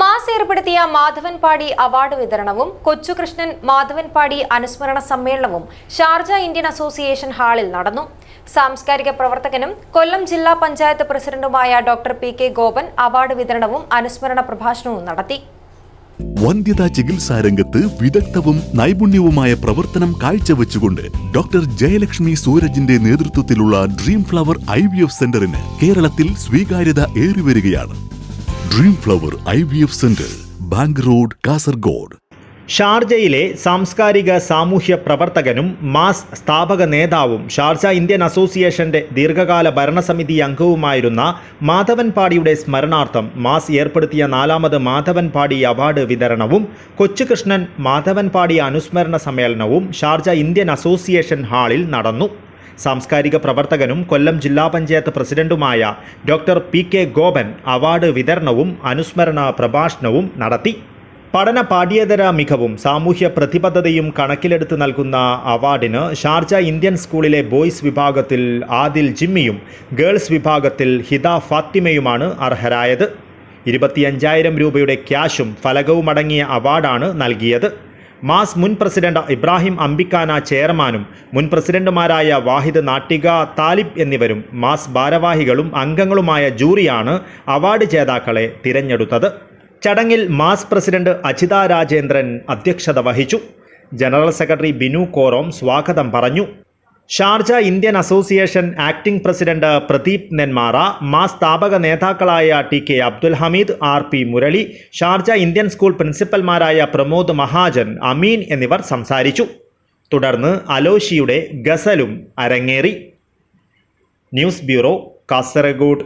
Mass ഏർപ്പെടുത്തിയ മാധവൻപാടി award വിതരണവും കൊച്ചുകൃഷ്ണൻ മാധവൻപാടി അനുസ്മരണ സമ്മേളനവും ഷാർജ ഇന്ത്യൻ അസോസിയേഷൻ ഹാളിൽ നടന്നു. സാംസ്കാരിക പ്രവർത്തകനും കൊല്ലം ജില്ലാ പഞ്ചായത്ത് പ്രസിഡന്റുമായ doctor P K Gopan award വിതരണവും അനുസ്മരണ പ്രഭാഷണവും നടത്തി. വന്ധ്യതാ ചികിത്സാ രംഗത്ത് വിദഗ്ധവും നൈപുണ്യവുമായ പ്രവർത്തനം കാഴ്ചവെച്ചുകൊണ്ട് ഡോക്ടർ ജയലക്ഷ്മി സൂരജിന്റെ നേതൃത്വത്തിലുള്ള dream flower I V F സെന്ററിന് കേരളത്തിൽ സ്വീകാര്യത ഏറിവരികയാണ്. Dream flower I V F centre bank road Kasaragod ഷാർജയിലെ സാംസ്കാരിക സാമൂഹ്യ പ്രവർത്തകനും മാസ് സ്ഥാപക നേതാവും ഷാർജ ഇന്ത്യൻ അസോസിയേഷന്റെ ദീർഘകാല ഭരണസമിതി അംഗവുമായിരുന്ന മാധവൻ പാടിയുടെ സ്മരണാർത്ഥം മാസ് ഏർപ്പെടുത്തിയ നാലാമത് മാധവൻ പാടി അവാർഡ് വിതരണവും കൊച്ചുകൃഷ്ണൻ മാധവൻ പാടി അനുസ്മരണ സമ്മേളനവും ഷാർജ ഇന്ത്യൻ അസോസിയേഷൻ ഹാളിൽ നടന്നു. സാംസ്കാരിക പ്രവർത്തകനും കൊല്ലം ജില്ലാ പഞ്ചായത്ത് പ്രസിഡന്റുമായ doctor P K Gopan award വിതരണവും അനുസ്മരണ പ്രഭാഷണവും നടത്തി. പഠന പാഠ്യേതര മികവും സാമൂഹ്യ പ്രതിബദ്ധതയും കണക്കിലെടുത്ത് നൽകുന്ന അവാർഡിന് ഷാർജ ഇന്ത്യൻ സ്കൂളിലെ ബോയ്സ് വിഭാഗത്തിൽ ആദിൽ ജിമ്മിയും ഗേൾസ് വിഭാഗത്തിൽ ഹിത ഫാത്തിമയുമാണ് അർഹരായത്. ഇരുപത്തിയഞ്ചായിരം രൂപയുടെ ക്യാഷും ഫലകവുമടങ്ങിയ അവാർഡാണ് നൽകിയത്. മാസ് മുൻ പ്രസിഡന്റ് ഇബ്രാഹിം അംബിക്കാന ചെയർമാനും മുൻ പ്രസിഡന്റുമാരായ വാഹിദ് നാട്ടിക താലിബ് എന്നിവരും മാസ് ഭാരവാഹികളും അംഗങ്ങളുമായ ജൂറിയാണ് അവാർഡ് ജേതാക്കളെ തിരഞ്ഞെടുത്തത്. ചടങ്ങിൽ മാസ് പ്രസിഡന്റ് അജിത രാജേന്ദ്രൻ അധ്യക്ഷത വഹിച്ചു. ജനറൽ സെക്രട്ടറി ബിനു കോറോം സ്വാഗതം പറഞ്ഞു. Sharjah Indian association acting president Pradeep Nenmara MASS സ്ഥാപക നേതാക്കളായ T K Abdul Hameed R P Murali Sharjah Indian school പ്രിൻസിപ്പൽമാരായ Pramod Mahajan Ameen എന്നിവർ സംസാരിച്ചു. തുടർന്ന് അലോഷിയുടെ ഗസലും അരങ്ങേറി. News bureau Kasaragod.